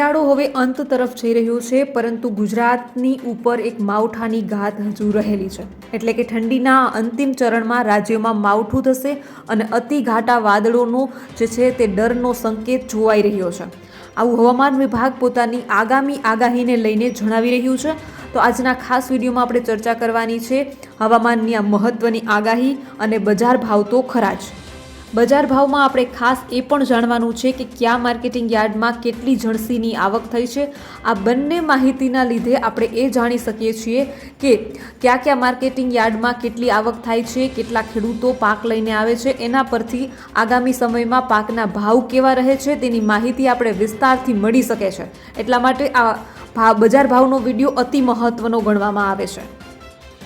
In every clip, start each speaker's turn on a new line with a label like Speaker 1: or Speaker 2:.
Speaker 1: શિયાળો હવે અંત તરફ જઈ રહ્યો છે, પરંતુ ગુજરાતની ઉપર એક માવઠાની ઘાત હજુ રહેલી છે. એટલે કે ઠંડીના અંતિમ ચરણમાં રાજ્યમાં માવઠું થશે અને અતિ ઘાટા વાદળોનો જે છે તે ડરનો સંકેત જોવાઈ રહ્યો છે. આવું હવામાન વિભાગ પોતાની આગામી આગાહીને લઈને જણાવી રહ્યું છે. તો આજના ખાસ વિડીયોમાં આપણે ચર્ચા કરવાની છે હવામાનની આ મહત્વની આગાહી અને બજાર ભાવ તો ખરા જ. બજાર ભાવમાં આપણે ખાસ એ પણ જાણવાનું છે કે કયા માર્કેટિંગ યાર્ડમાં કેટલી જણસીની આવક થઈ છે. આ બંને માહિતીના લીધે આપણે એ જાણી શકીએ છીએ કે કયા કયા માર્કેટિંગ યાર્ડમાં કેટલી આવક થાય છે, કેટલા ખેડૂતો પાક લઈને આવે છે, એના પરથી આગામી સમયમાં પાકના ભાવ કેવા રહે છે તેની માહિતી આપણે વિસ્તારથી મળી શકે છે. એટલા માટે આ ભાવ બજાર ભાવનો વીડિયો અતિ મહત્વનો ગણવામાં આવે છે.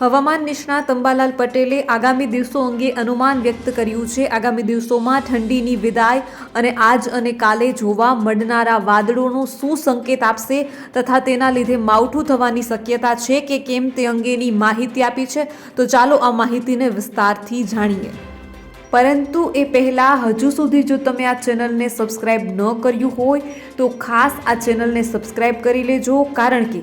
Speaker 1: હવામાન નિષ્ણાત અંબાલાલ પટેલે આગામી દિવસો અંગે અનુમાન વ્યક્ત કર્યું છે. આગામી દિવસોમાં ઠંડીની વિદાય અને આજ અને કાલે જોવા મળનારા વાદળોનો શું સંકેત આપશે તથા તેના લીધે માવઠું થવાની શક્યતા છે કે કેમ તે અંગેની માહિતી આપી છે. તો ચાલો આ માહિતીને વિસ્તારથી જાણીએ. પરંતુ એ પહેલાં હજુ સુધી જો તમે આ ચેનલને સબસ્ક્રાઈબ ન કર્યું હોય તો ખાસ આ ચેનલને સબસ્ક્રાઈબ કરી લેજો. કારણ કે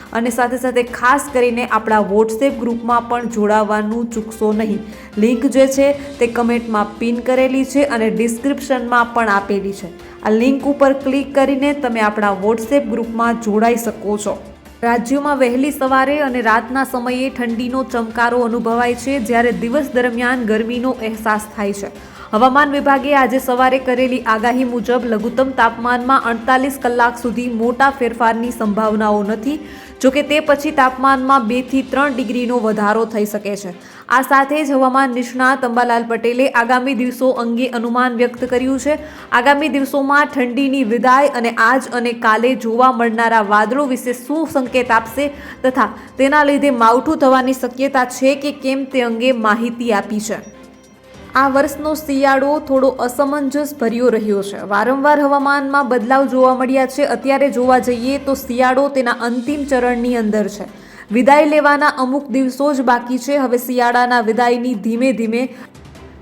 Speaker 1: અને સાથે સાથે ખાસ કરીને આપણા વોટ્સએપ ગ્રુપમાં પણ જોડાવાનું ચૂકશો નહીં. લિંક જે છે તે કમેન્ટમાં પિન કરેલી છે અને ડિસ્ક્રિપ્શનમાં પણ આપેલી છે. આ લિંક ઉપર ક્લિક કરીને તમે આપણા વોટ્સએપ ગ્રુપમાં જોડાઈ શકો છો. રાજ્યોમાં વહેલી સવારે અને રાતના સમયે ઠંડીનો ચમકારો અનુભવાય છે જ્યારે દિવસ દરમિયાન ગરમીનો અહેસાસ થાય છે. હવામાન વિભાગે આજે સવારે કરેલી આગાહી મુજબ લઘુત્તમ તાપમાનમાં અડતાલીસ કલાક સુધી મોટા ફેરફારની સંભાવનાઓ નથી. જોકે તે પછી તાપમાનમાં બેથી ત્રણ ડિગ્રીનો વધારો થઈ શકે છે. આ સાથે જ હવામાન નિષ્ણાત અંબાલાલ પટેલે આગામી દિવસો અંગે અનુમાન વ્યક્ત કર્યું છે. આગામી દિવસોમાં ઠંડીની વિદાય અને આજ અને કાલે જોવા મળનારા વાદળો વિશે શું સંકેત આપશે તથા તેના લીધે માવઠું થવાની શક્યતા છે કે કેમ તે અંગે માહિતી આપી છે. આ વર્ષનો શિયાળો થોડો અસમંજસ ભર્યો રહ્યો છે. વારંવાર હવામાનમાં બદલાવ જોવા મળ્યા છે. અત્યારે જોવા જઈએ તો શિયાળો તેના અંતિમ ચરણની અંદર છે. વિદાય લેવાના અમુક દિવસો જ બાકી છે. હવે શિયાળાના વિદાયની ધીમે ધીમે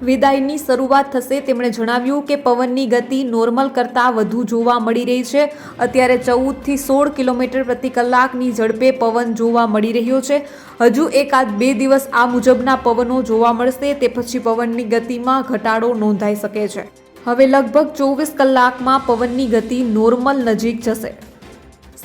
Speaker 1: વિદાયની શરૂઆત થશે. તેમણે જણાવ્યું કે પવનની ગતિ નોર્મલ કરતાં વધુ જોવા મળી રહી છે. અત્યારે ચૌદથી સોળ કિલોમીટર પ્રતિ કલાકની ઝડપે પવન જોવા મળી રહ્યો છે. હજુ એકાદ બે દિવસ આ મુજબના પવનો જોવા મળશે. તે પછી પવનની ગતિમાં ઘટાડો નોંધાઈ શકે છે. હવે લગભગ ચોવીસ કલાકમાં પવનની ગતિ નોર્મલ નજીક જશે.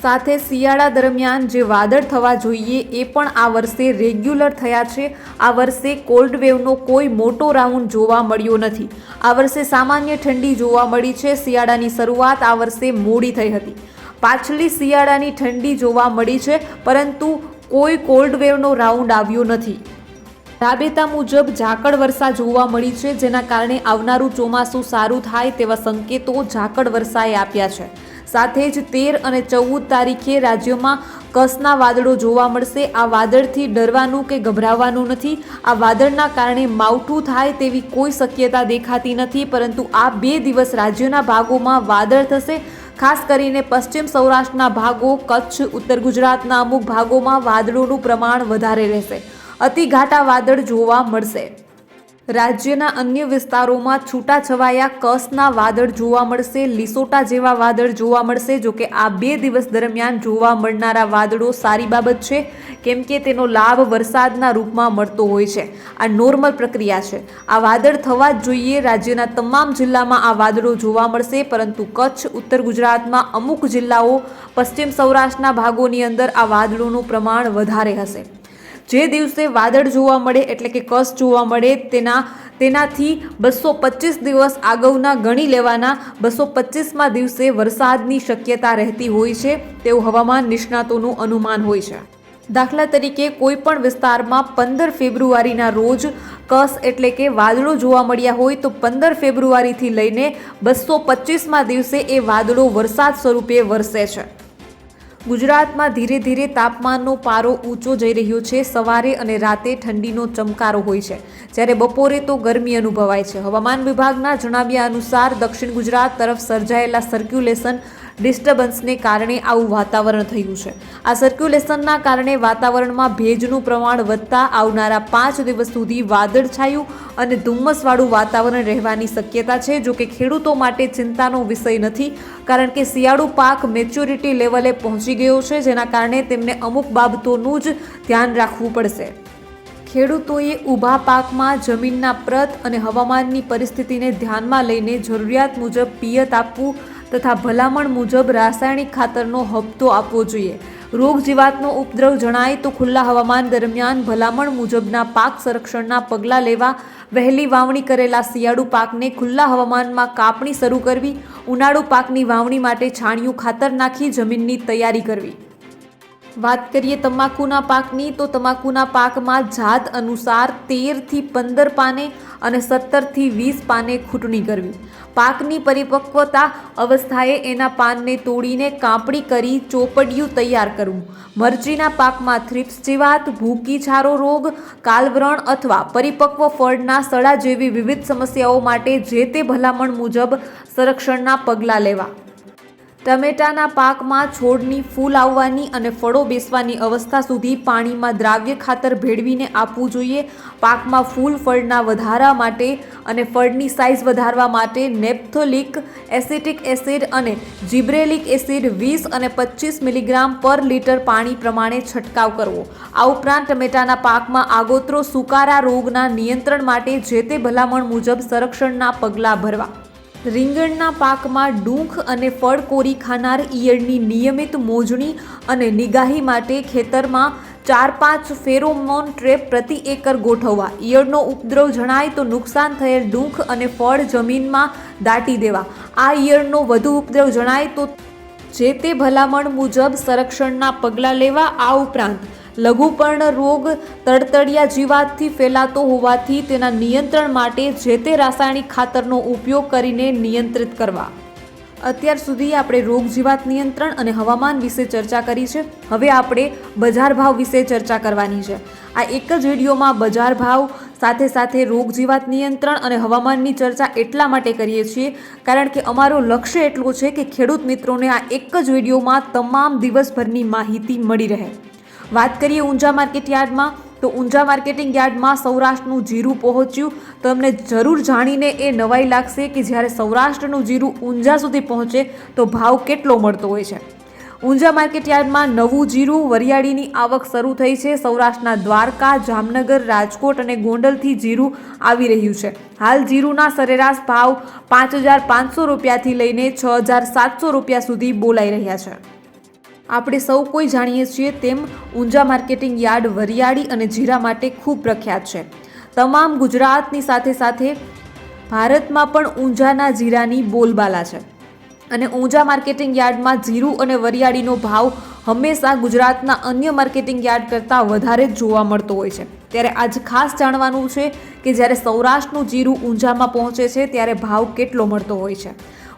Speaker 1: સાથે શિયાળા દરમિયાન જે વાદળ થવા જોઈએ એ પણ આ વર્ષે રેગ્યુલર થયા છે. આ વર્ષે કોલ્ડ વેવનો કોઈ મોટો રાઉન્ડ જોવા મળ્યો નથી. આ વર્ષે સામાન્ય ઠંડી જોવા મળી છે. શિયાળાની શરૂઆત આ વર્ષે મોડી થઈ હતી. પાછલી શિયાળાની ઠંડી જોવા મળી છે, પરંતુ કોઈ કોલ્ડ વેવનો રાઉન્ડ આવ્યો નથી. રાબેતા મુજબ ઝાકળ વર્ષા જોવા મળી છે, જેના કારણે આવનારું ચોમાસું સારું થાય તેવા સંકેતો ઝાકળ વર્ષાએ આપ્યા છે. સાથે જ તેર અને ચૌદ તારીખે રાજ્યમાં કસના વાદળો જોવા મળશે. આ વાદળથી ડરવાનું કે ગભરાવાનું નથી. આ વાદળના કારણે માવઠું થાય તેવી કોઈ શક્યતા દેખાતી નથી, પરંતુ આ બે દિવસ રાજ્યના ભાગોમાં વાદળ થશે. ખાસ કરીને પશ્ચિમ સૌરાષ્ટ્રના ભાગો, કચ્છ, ઉત્તર ગુજરાતના અમુક ભાગોમાં વાદળોનું પ્રમાણ વધારે રહેશે. અતિ ઘાટા વાદળ જોવા મળશે. રાજ્યના અન્ય વિસ્તારોમાં છૂટાછવાયા કસના વાદળ જોવા મળશે, લીસોટા જેવા વાદળ જોવા મળશે, જો કે આ બે દિવસ દરમિયાન જોવા મળનારા વાદળો સારી બાબત છે, કેમ કે તેનો લાભ વરસાદના રૂપમાં મળતો હોય છે. આ નોર્મલ પ્રક્રિયા છે. આ વાદળ થવા જ જોઈએ, રાજ્યના તમામ જિલ્લામાં આ વાદળો જોવા મળશે, પરંતુ કચ્છ, ઉત્તર ગુજરાતમાં અમુક જિલ્લાઓ પશ્ચિમ સૌરાષ્ટ્રના ભાગોની અંદર આ વાદળોનું પ્રમાણ વધારે હશે. જે દિવસે વાદળ જોવા મળે, એટલે કે કસ જોવા મળે, તેના, તેનાથી બસો પચીસ દિવસ આગળના ગણી લેવાના બસો પચીસમાં દિવસે વરસાદની શક્યતા રહેતી હોય છે, તેવું હવામાન નિષ્ણાતોનું અનુમાન હોય છે. દાખલા તરીકે, કોઈ પણ વિસ્તારમાં પંદર ફેબ્રુઆરીના રોજ કસ એટલે કે વાદળો જોવા મળ્યા હોય, તો પંદર ફેબ્રુઆરીથી લઈને બસો પચીસમાં દિવસે એ વાદળો વરસાદ સ્વરૂપે વરસે છે. ગુજરાતમાં ધીરે ધીરે તાપમાનનો પારો ઊંચો જઈ રહ્યો છે. સવારે અને રાતે ઠંડીનો ચમકારો હોય છે. જ્યારે બપોરે તો ગરમી અનુભવાય છે. હવામાન વિભાગના જણાવ્યા અનુસાર દક્ષિણ ગુજરાત તરફ સર્જાયેલા સર્ક્યુલેશન ડિસ્ટર્બન્સને કારણે આવું વાતાવરણ થયું છે. આ સર્ક્યુલેશનના કારણે વાતાવરણમાં ભેજનું પ્રમાણ વધતા આવનારા પાંચ દિવસ સુધી વાદળછાયું અને ધુમ્મસવાળું વાતાવરણ રહેવાની શક્યતા છે, જો કે ખેડૂતો માટે ચિંતાનો વિષય નથી, કારણ કે શિયાળુ પાક મેચ્યોરિટી લેવલે પહોંચી ગયો છે, જેના કારણે તેમને અમુક બાબતોનું જ ધ્યાન રાખવું પડશે. ખેડૂતોએ ઊભા પાકમાં જમીનના પ્રત અને હવામાનની પરિસ્થિતિને ધ્યાનમાં લઈને જરૂરિયાત મુજબ પિયત આપવું તથા ભલામણ મુજબ રાસાયણિક ખાતરનો હપ્તો આપવો જોઈએ. રોગ જીવાતનો ઉપદ્રવ જણાય તો ખુલ્લા હવામાન દરમિયાન ભલામણ મુજબના પાક સંરક્ષણના પગલાં લેવા વહેલી વાવણી કરેલા શિયાળુ પાકને ખુલ્લા હવામાનમાં કાપણી શરૂ કરવી, ઉનાળુ પાકની વાવણી માટે છાણિયું ખાતર નાખી જમીનની તૈયારી કરવી. વાત કરીએ તમાકુના પાકની, તો તમાકુના પાકમાં જાત અનુસાર તેરથી પંદર પાને અને સત્તરથી વીસ પાને ખૂંટણી કરવી. પાકની પરિપક્વતા અવસ્થાએ એના પાનને તોડીને કાપણી કરી ચોપડિયું તૈયાર કરવું. મરચીના પાકમાં થ્રિપ્સ જીવાત ભૂકી છારો રોગ, કાલવ્રણ અથવા પરિપક્વ ફળના સડા જેવી વિવિધ સમસ્યાઓ માટે જે તે ભલામણ મુજબ સંરક્ષણના પગલાં લેવા. ટમેટાના પાકમાં છોડની ફૂલ આવવાની અને ફળો બેસવાની અવસ્થા સુધી પાણીમાં દ્રાવ્ય ખાતર ભેળવીને આપવું જોઈએ. પાકમાં ફૂલ ફળના વધારા માટે અને ફળની સાઇઝ વધારવા માટે નેપ્થોલિક એસિટિક એસિડ અને જીબ્રેલિક એસિડ વીસ અને પચીસ મિલીગ્રામ પર લીટર પાણી પ્રમાણે છંટકાવ કરવો. આ ઉપરાંત ટમેટાના પાકમાં આગોતરો સુકારા રોગના નિયંત્રણ માટે જે તે ભલામણ મુજબ સંરક્ષણના પગલાં ભરવા. રીંગણના પાકમાં ડૂંખ અને ફળ કોરી ખાનાર ઈયળની નિયમિત મોજણી અને નિગાહી માટે ખેતરમાં ચાર પાંચ ફેરોમોન ટ્રેપ પ્રતિ એકર ગોઠવવા. ઈયળનો ઉપદ્રવ જણાય તો નુકસાન થયેલ ડૂંખ અને ફળ જમીનમાં દાટી દેવા. આ ઈયળનો વધુ ઉપદ્રવ જણાય તો જે તે ભલામણ મુજબ સંરક્ષણના પગલાં લેવા આ ઉપરાંત લઘુપર્ણ રોગ તડતડિયા જીવાતથી ફેલાતો હોવાથી તેના નિયંત્રણ માટે જે તે રાસાયણિક ખાતરનો ઉપયોગ કરીને નિયંત્રિત કરવા. અત્યાર સુધી આપણે રોગ જીવાત નિયંત્રણ અને હવામાન વિશે ચર્ચા કરી છે. હવે આપણે બજાર ભાવ વિશે ચર્ચા કરવાની છે. આ એક જ વિડીયોમાં બજાર ભાવ, સાથે સાથે રોગ જીવાત નિયંત્રણ અને હવામાનની ચર્ચા એટલા માટે કરીએ છીએ કારણ કે અમારું લક્ષ્ય એટલું છે કે ખેડૂત મિત્રોને આ એક જ વિડીયોમાં તમામ દિવસભરની માહિતી મળી રહે. વાત કરીએ ઊંઝા માર્કેટ યાર્ડમાં, તો ઊંઝા માર્કેટિંગ યાર્ડમાં સૌરાષ્ટ્રનું જીરું પહોંચ્યું. તમને જરૂર જાણીને એ નવાઈ લાગશે કે જ્યારે સૌરાષ્ટ્રનું જીરું ઊંઝા સુધી પહોંચે, તો ભાવ કેટલો મળતો હોય છે? ઊંઝા માર્કેટ યાર્ડમાં નવું જીરું, વરિયાળીની આવક શરૂ થઈ છે. સૌરાષ્ટ્રના દ્વારકા, જામનગર, રાજકોટ અને ગોંડલથી જીરું આવી રહ્યું છે. હાલ જીરુના સરેરાશ ભાવ પાંચ હજાર પાંચસો રૂપિયાથી લઈને છ હજાર સાતસો રૂપિયા સુધી બોલાઈ રહ્યા છે. આપણે સૌ કોઈ જાણીએ છીએ તેમ ઊંઝા માર્કેટિંગ યાર્ડ વરિયાળી અને જીરા માટે ખૂબ પ્રખ્યાત છે. તમામ ગુજરાતની સાથે સાથે ભારતમાં પણ ઊંઝાના જીરાની બોલબાલા છે. અને ઊંઝા માર્કેટિંગ યાર્ડમાં જીરું અને વરિયાળીનો ભાવ હંમેશા ગુજરાતના અન્ય માર્કેટિંગ યાર્ડ કરતાં વધારે જ જોવા મળતો હોય છે. ત્યારે આજ ખાસ જાણવાનું છે કે જ્યારે સૌરાષ્ટ્રનું જીરું ઊંઝામાં પહોંચે છે ત્યારે ભાવ કેટલો મળતો હોય છે.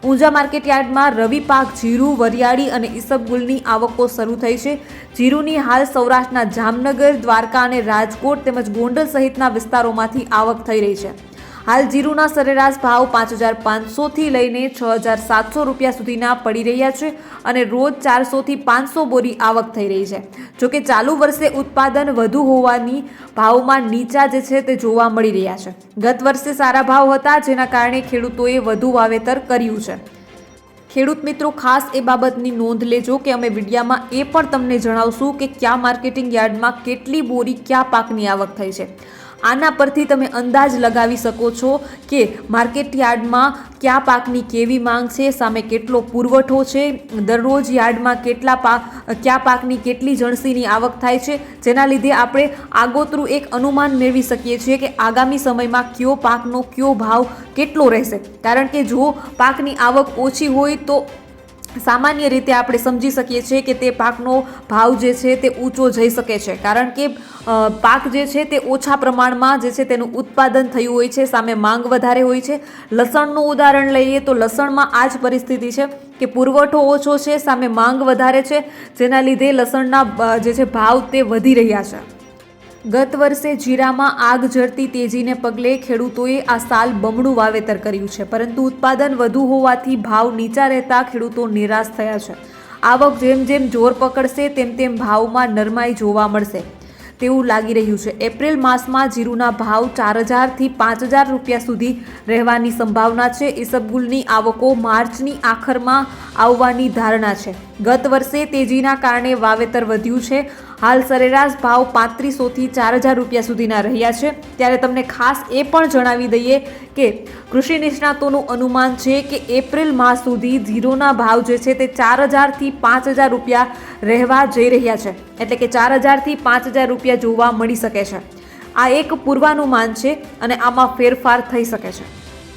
Speaker 1: ઊંઝા માર્કેટ યાર્ડમાં રવિ પાક, જીરું, વરિયાળી અને ઈસબગુલની આવકો શરૂ થઈ છે. જીરુની હાલ સૌરાષ્ટ્રના જામનગર, દ્વારકા અને રાજકોટ તેમજ ગોંડલ સહિતના વિસ્તારોમાંથી આવક થઈ રહી છે. હાલ જીરુના સરેરાશ ભાવ પાંચ હજાર પાંચસોથી લઈને છ હજાર સાતસો રૂપિયા સુધીના પડી રહ્યા છે અને રોજ ચારસોથી પાંચસો બોરી આવક થઈ રહી છે. જોકે ચાલુ વર્ષે ઉત્પાદન વધુ હોવાની ભાવમાં નીચા જે છે તે જોવા મળી રહ્યા છે. ગત વર્ષે સારા ભાવ હતા, જેના કારણે ખેડૂતોએ વધુ વાવેતર કર્યું છે. ખેડૂત મિત્રો, ખાસ એ બાબતની નોંધ લેજો કે અમે વિડીયામાં એ પણ તમને જણાવશું કે કયા માર્કેટિંગ યાર્ડમાં કેટલી બોરી, કયા પાકની આવક થઈ છે. આના પરથી તમે અંદાજ લગાવી શકો છો કે માર્કેટ યાર્ડમાં કયા પાકની કેવી માંગ છે, સામે કેટલો પુરવઠો છે, દરરોજ યાર્ડમાં કેટલા પાક, કયા પાકની કેટલી જણસીની આવક થાય છે, જેના લીધે આપણે આગોતરું એક અનુમાન મેળવી શકીએ છીએ કે આગામી સમયમાં કયો પાકનો કયો ભાવ કેટલો રહેશે. કારણ કે જો પાકની આવક ઓછી હોય તો સામાન્ય રીતે આપણે સમજી શકીએ છીએ કે તે પાકનો ભાવ જે છે તે ઊંચો જઈ શકે છે. કારણ કે પાક જે છે તે ઓછા પ્રમાણમાં જે છે તેનું ઉત્પાદન થયું હોય છે, સામે માંગ વધારે હોય છે. લસણનું ઉદાહરણ લઈએ તો લસણમાં આ જ પરિસ્થિતિ છે કે પુરવઠો ઓછો છે, સામે માંગ વધારે છે, જેના લીધે લસણના જે છે ભાવ તે વધી રહ્યા છે. ગત વર્ષે જીરામાં આગ ઝરતી તેજીને પગલે ખેડૂતોએ આ સાલ બમણું વાવેતર કર્યું છે, પરંતુ ઉત્પાદન વધુ હોવાથી ભાવ નીચા રહેતા ખેડૂતો નિરાશ થયા છે. આવક જેમ જેમ જોર પકડશે, તેમ તેમ ભાવમાં નરમાઈ જોવા મળશે. તેવું લાગી રહ્યું છે. એપ્રિલ માસમાં જીરુના ભાવ ચાર હજારથી પાંચ હજાર રૂપિયા સુધી રહેવાની સંભાવના છે. ઈસબગુલની આવકો માર્ચની આખરમાં આવવાની ધારણા છે. ગત વર્ષે તેજીના કારણે વાવેતર વધ્યું છે. હાલ સરેરાશ ભાવ પાંત્રીસોથી ચાર હજાર રૂપિયા સુધીના રહ્યા છે. ત્યારે તમને ખાસ એ પણ જણાવી દઈએ કે કૃષિ નિષ્ણાતોનું અનુમાન છે કે એપ્રિલ માસ સુધી ઝીરોના ભાવ જે છે તે ચાર હજારથી પાંચ હજાર રૂપિયા રહેવા જઈ રહ્યા છે. એટલે કે ચાર હજારથી પાંચ હજાર રૂપિયા જોવા મળી શકે છે. આ એક પૂર્વાનુમાન છે અને આમાં ફેરફાર થઈ શકે છે.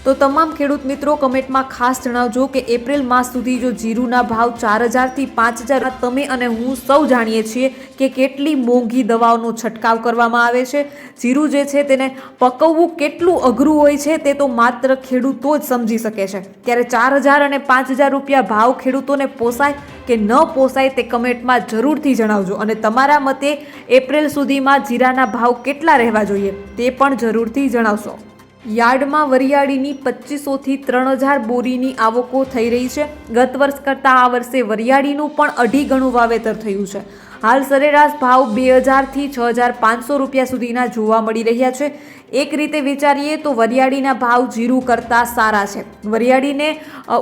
Speaker 1: તો તમામ ખેડૂત મિત્રો કમેન્ટમાં ખાસ જણાવજો કે એપ્રિલ માસ સુધી જો જીરુના ભાવ ચાર હજારથી પાંચ હજાર તમે અને હું સૌ જાણીએ છીએ કે કેટલી મોંઘી દવાઓનો છંટકાવ કરવામાં આવે છે. જીરું જે છે તેને પકવવું કેટલું અઘરું હોય છે તે તો માત્ર ખેડૂતો જ સમજી શકે છે. ત્યારે ચાર હજાર અને પાંચ હજાર રૂપિયા ભાવ ખેડૂતોને પોસાય કે ન પોસાય તે કમેન્ટમાં જરૂરથી જણાવજો. અને તમારા મતે એપ્રિલ સુધીમાં જીરાના ભાવ કેટલા રહેવા જોઈએ તે પણ જરૂરથી જણાવશો. યાર્ડમાં વરિયાળીની પચીસોથી ત્રણ હજાર બોરીની આવકો થઈ રહી છે. ગત વર્ષ કરતાં આ વર્ષે વરિયાળીનું પણ અઢી ગણું વાવેતર થયું છે. હાલ સરેરાશ ભાવ બે હજારથી છ હજાર પાંચસો રૂપિયા સુધીના જોવા મળી રહ્યા છે. એક રીતે વિચારીએ તો વરિયાળીના ભાવ જીરું કરતાં સારા છે. વરિયાળીને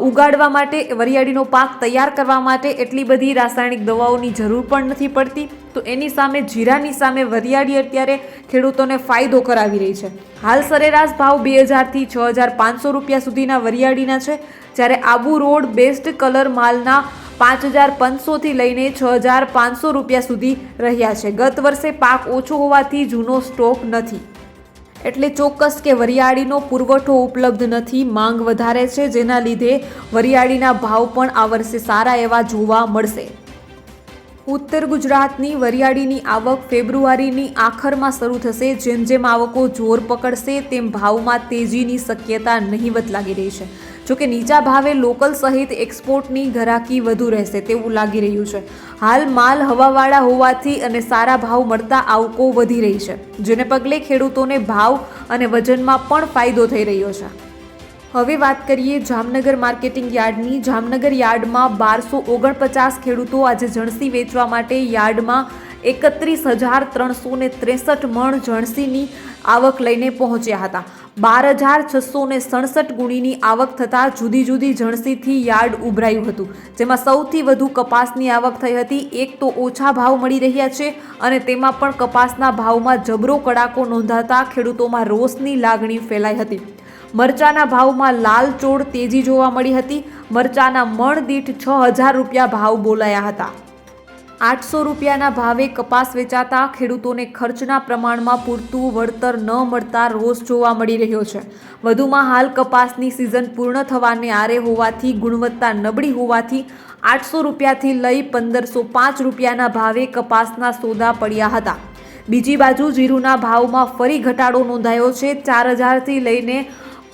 Speaker 1: ઉગાડવા માટે, વરિયાળીનો પાક તૈયાર કરવા માટે એટલી બધી રાસાયણિક દવાઓની જરૂર પણ નથી પડતી. તો એની સામે, જીરાની સામે વરિયાળી અત્યારે ખેડૂતોને ફાયદો કરાવી રહી છે. હાલ સરેરાશ ભાવ બે હજારથી છ હજાર પાંચસો રૂપિયા સુધીના વરિયાળીના છે. જ્યારે આબુ રોડ બેસ્ટ કલર માલના પાંચ હજાર પાંચસોથી લઈને છ હજાર પાંચસો રૂપિયા સુધી રહ્યા છે. ગત વર્ષે પાક ઓછો હોવાથી જૂનો સ્ટોક નથી. એટલે ચોક્કસ કે વરિયાળીનો પુરવઠો ઉપલબ્ધ નથી, માંગ વધારે છે, જેના લીધે વરિયાળીના ભાવ પણ આ વર્ષે સારા એવા જોવા મળશે. ઉત્તર ગુજરાતની વરિયાળીની આવક ફેબ્રુઆરીની આખરમાં શરૂ થશે, જેમ જેમ આવકો જોર પકડશે, તેમ ભાવમાં તેજીની શક્યતા નહીવત લાગી રહી છે. જોકે નીચા ભાવે લોકલ સહિત એક્સપોર્ટની ઘરાકી વધુ રહેશે તેવું લાગી રહ્યું છે. હાલ માલ હવાવાળા હોવાથી અને સારા ભાવ મળતા આવકો વધી રહી છે, જેને પગલે ખેડૂતોને ભાવ અને વજનમાં પણ ફાયદો થઈ રહ્યો છે. હવે વાત કરીએ જામનગર માર્કેટિંગ યાર્ડની. જામનગર યાર્ડમાં બારસો ઓગણપચાસ ખેડૂતો આજે જણસી વેચવા માટે યાર્ડમાં એકત્રીસ હજાર ત્રણસો ને ત્રેસઠ મણ જણસીની આવક લઈને પહોંચ્યા હતા. બાર હજાર છસો ને સડસઠ ગુણીની આવક થતાં જુદી જુદી જણસીથી યાર્ડ ઉભરાયું હતું. જેમાં સૌથી વધુ કપાસની આવક થઈ હતી. એક તો ઓછા ભાવ મળી રહ્યા છે અને તેમાં પણ કપાસના ભાવમાં જબરો કડાકો નોંધાતા ખેડૂતોમાં રોષની લાગણી ફેલાઈ હતી. મરચાના ભાવમાં લાલ ચોળ તેજી જોવા મળી હતી. મરચાના મણ દીઠ છ હજાર રૂપિયા ભાવ બોલાયા હતા. આઠસો રૂપિયાના ભાવે કપાસ વેચાતા ખેડૂતોને ખર્ચના પ્રમાણમાં પૂરતું વળતર ન મળતા રોષ જોવા મળી રહ્યો છે. વધુમાં હાલ કપાસની સિઝન પૂર્ણ થવાને આરે હોવાથી ગુણવત્તા નબળી હોવાથી આઠસો રૂપિયાથી લઈ પંદરસો પાંચ રૂપિયાના ભાવે કપાસના સોદા પડ્યા હતા. બીજી બાજુ જીરુના ભાવમાં ફરી ઘટાડો નોંધાયો છે. ચાર હજારથી લઈને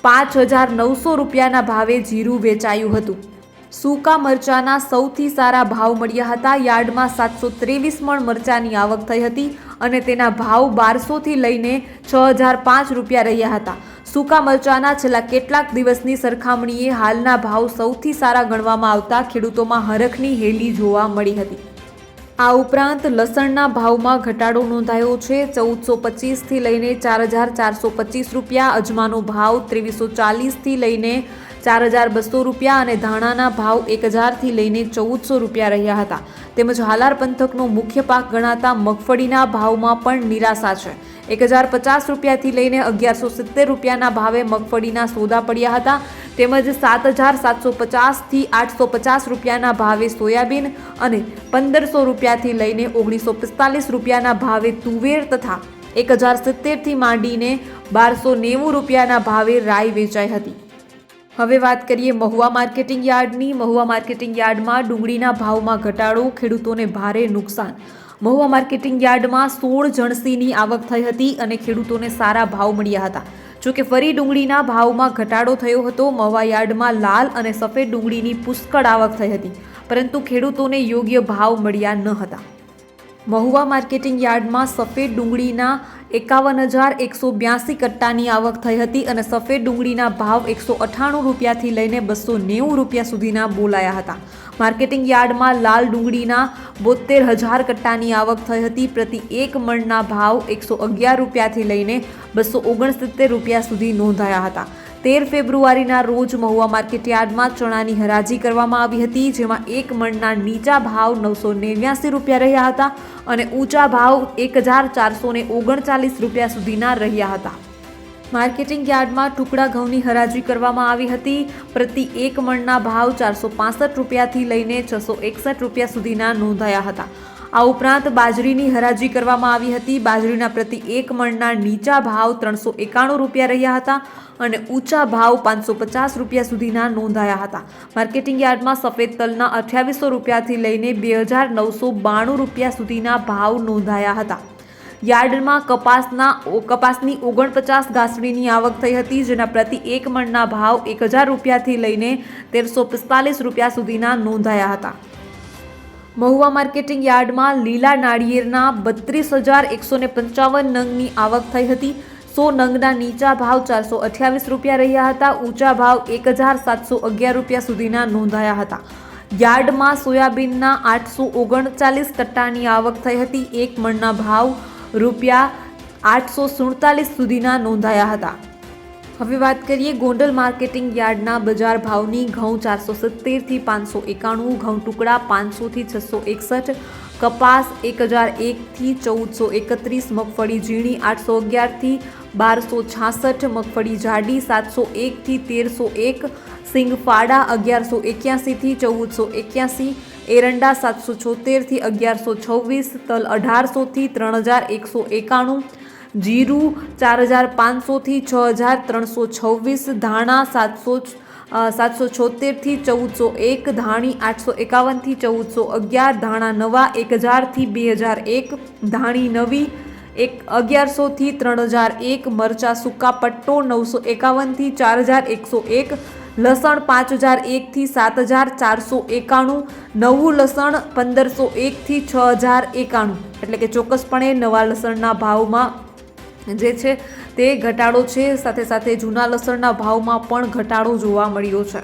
Speaker 1: પાંચ હજાર નવસો રૂપિયાના ભાવે જીરું વેચાયું હતું. સૂકા મરચાના સૌથી સારા ભાવ મળ્યા હતા. યાર્ડમાં સાતસો ત્રેવીસ મણ મરચાની આવક થઈ હતી અને તેના ભાવ બારસોથી લઈને છ હજાર પાંચ રૂપિયા રહ્યા હતા. સૂકા મરચાના છેલ્લા કેટલાક દિવસની સરખામણીએ હાલના ભાવ સૌથી સારા ગણવામાં આવતા ખેડૂતોમાં હરખની હેલી જોવા મળી હતી. આ ઉપરાંત લસણના ભાવમાં ઘટાડો નોંધાયો છે. ચૌદસો પચીસથી લઈને ચાર હજાર ચારસો પચીસ રૂપિયા અજમાનો ભાવ ત્રેવીસો ચાલીસથી લઈને ચાર હજાર બસો રૂપિયા અને ધાણાના ભાવ એક હજારથી લઈને ચૌદસો રૂપિયા રહ્યા હતા. તેમજ હાલાર પંથકનો મુખ્ય પાક ગણાતા મગફળીના ભાવમાં પણ નિરાશા છે. એક હજાર પચાસ રૂપિયાથી લઈને અગિયારસો સિત્તેર રૂપિયાના ભાવે મગફળીના સોદા પડ્યા હતા. તેમજ સાત હજાર સાતસો પચાસથી આઠસો પચાસ રૂપિયાના ભાવે સોયાબીન અને પંદરસો રૂપિયાથી લઈને ઓગણીસો પિસ્તાલીસ રૂપિયાના ભાવે તુવેર તથા એક હજાર સિત્તેરથી માંડીને બારસો નેવું રૂપિયાના ભાવે રાઈ વેચાઈ હતી. હવે વાત કરીએ મહુવા માર્કેટિંગ યાર્ડની. મહુવા માર્કેટિંગ યાર્ડમાં ડુંગળીના ભાવમાં ઘટાડો, ખેડૂતોને ભારે નુકસાન. મહુવા માર્કેટિંગ યાર્ડમાં સોળ જણસીની આવક થઈ હતી અને ખેડૂતોને સારા ભાવ મળ્યા હતા. જોકે ફરી ડુંગળીના ભાવમાં ઘટાડો થયો હતો. મહુવા યાર્ડમાં લાલ અને સફેદ ડુંગળીની પુષ્કળ આવક થઈ હતી, પરંતુ ખેડૂતોને યોગ્ય ભાવ મળ્યા ન હતા. મહુવા માર્કેટિંગ યાર્ડમાં સફેદ ડુંગળીના એકાવન હજાર એકસો બ્યાસી કટ્ટાની આવક થઈ હતી અને સફેદ ડુંગળીના ભાવ એકસો અઠ્ઠાણું રૂપિયાથી લઈને બસો નેવું રૂપિયા સુધીના બોલાયા હતા. માર્કેટિંગ યાર્ડમાં લાલ ડુંગળીના બોતેર હજાર કટ્ટાની આવક થઈ હતી. પ્રતિ એક મણના ભાવ એકસો અગિયાર રૂપિયાથી લઈને બસો ઓગણસિત્તેર રૂપિયા સુધી નોંધાયા હતા. તેર ફેબ્રુઆરીના રોજ મહુવા માર્કેટ યાર્ડમાં ચણાની હરાજી કરવામાં આવી હતી, જેમાં એક મણના નીચા ભાવ નવસો નેવ્યાસી રૂપિયા રહ્યા હતા અને ઊંચા ભાવ એક હજાર ચારસો ને ઓગણચાલીસ રૂપિયા સુધીના રહ્યા હતા. માર્કેટિંગ યાર્ડમાં ટુકડા ઘઉંની હરાજી કરવામાં આવી હતી. પ્રતિ એક મણના ભાવ ચારસો રૂપિયાથી લઈને છસો એકસઠ રૂપિયા સુધીના નોંધાયા હતા. આ ઉપરાંત બાજરીની હરાજી કરવામાં આવી હતી. બાજરીના પ્રતિ એક મણના નીચા ભાવ ત્રણસો એકાણું રૂપિયા રહ્યા હતા અને ઊંચા ભાવ પાંચસો પચાસ રૂપિયા સુધીના નોંધાયા હતા. માર્કેટિંગ યાર્ડમાં સફેદ તલના અઠ્યાવીસો રૂપિયાથી લઈને બે હજાર નવસો બાણું રૂપિયા સુધીના ભાવ નોંધાયા હતા. યાર્ડમાં કપાસના કપાસની ઓગણપચાસ ઘાસડીની આવક થઈ હતી, જેના પ્રતિ એક મણના ભાવ એક હજાર રૂપિયાથી લઈને તેરસો પિસ્તાલીસ રૂપિયા સુધીના નોંધાયા હતા. મહુવા માર્કેટિંગ યાર્ડમાં લીલા નાળિયેરના બત્રીસ હજાર એકસો ને પંચાવન નંગની આવક થઈ હતી. સો નંગના નીચા ભાવ ચારસો અઠ્યાવીસ રૂપિયા રહ્યા હતા. ઊંચા ભાવ એક હજાર સાતસો અગિયાર રૂપિયા સુધીના નોંધાયા હતા. યાર્ડમાં સોયાબીનના આઠસો ઓગણચાલીસ કટ્ટાની આવક થઈ હતી. એક મણના ભાવ રૂપિયા આઠસો સુડતાલીસ સુધીના નોંધાયા હતા. હવે વાત કરીએ ગોંડલ માર્કેટિંગ યાર્ડના બજાર ભાવની. ઘઉં ચારસો સિત્તેરથી પાંચસો એકાણું, ઘઉં ટુકડા પાંચસોથી છસો એકસઠ, કપાસ એક હજાર એકથી ચૌદસો એકત્રીસ, મગફળી ઝીણી આઠસો અગિયારથી બારસો છાસઠ, મગફળી જાડી સાતસો એકથી તેરસો એક, સિંગફાડા અગિયારસો એક્યાસીથી ચૌદસો એક્યાસી, એરંડા સાતસો છોતેરથી અગિયારસો છવ્વીસ, તલ અઢારસોથી ત્રણ હજાર એકસો એકાણું જીરું ચાર હજાર પાંચસોથી છ હજાર ત્રણસો છવ્વીસ, ધાણા સાતસો સાતસો છોતેરથી ચૌદસો એક, ધાણી આઠસો એકાવનથી ચૌદસો અગિયાર, ધાણા નવા એક હજારથી બે હજાર એક, ધાણી નવી એક અગિયારસોથી ત્રણ હજાર એક, મરચા સૂકા પટ્ટો નવસો એકાવનથી ચાર હજાર એકસો એક, લસણ પાંચ હજાર એકથી સાત હજાર ચારસો એકાણું, નવું લસણ પંદરસો એકથી છ હજાર એકાણું. એટલે કે ચોક્કસપણે નવા લસણના ભાવમાં જે છે તે ઘટાડો છે. સાથે સાથે જૂના લસણના ભાવમાં પણ ઘટાડો જોવા મળ્યો છે.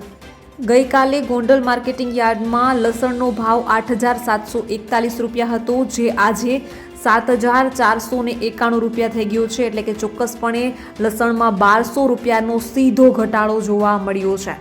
Speaker 1: ગઈકાલે ગોંડલ માર્કેટિંગ યાર્ડમાં લસણનો ભાવ આઠ હજાર સાતસો એકતાલીસ રૂપિયા હતો, જે આજે સાત હજાર ચારસો ને એકાણું રૂપિયા થઈ ગયો છે. એટલે કે ચોક્કસપણે લસણમાં બારસો રૂપિયાનો સીધો ઘટાડો જોવા મળ્યો છે.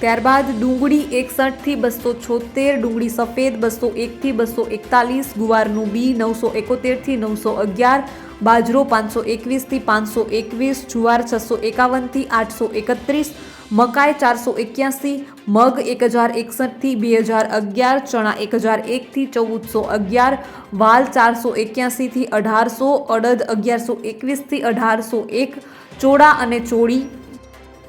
Speaker 1: ત્યારબાદ ડુંગળી એકસઠથી બસો છોતેર, ડુંગળી સફેદ બસો એકથી બસો એકતાલીસ, ગુવારનું બી નવસો એકોતેરથી નવસો અગિયાર, બાજરો પાંચસો એકવીસથી પાંચસો એકવીસ, જુવાર છસો એકાવનથી આઠસો એકત્રીસ, મકાઈ ચારસો એક્યાસી, મગ એક હજાર એકસઠથી બે હજાર અગિયાર, ચણા એક હજાર એકથી ચૌદસો અગિયાર, વાલ ચારસો એક્યાસીથી અઢારસો, અડદ અગિયારસો એકવીસથી અઢારસો એક, ચોળા અને ચોળી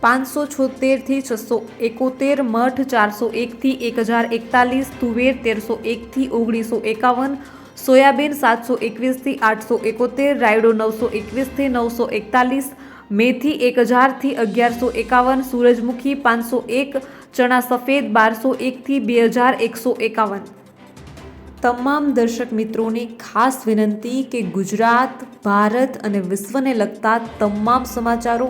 Speaker 1: પાંચસો છોતેરથી છસો એકોતેર, મઠ ચારસો એકથી એક હજાર એકતાલીસ, તુવેર તેરસો એકથી ઓગણીસો એકાવન, સોયાબીન સાતસો એકવીસથી આઠસો એકોતેર, રાયડો નવસો એકવીસથી નવસો એકતાલીસ, મેથી એક હજારથી અગિયારસો એકાવન, સૂરજમુખી પાંચસો એક, ચણા સફેદ બારસો એકથી બે હજાર એકસો એકાવન. તમામ દર્શક મિત્રોને ખાસ વિનંતી કે ગુજરાત, ભારત અને વિશ્વને લગતા તમામ સમાચારો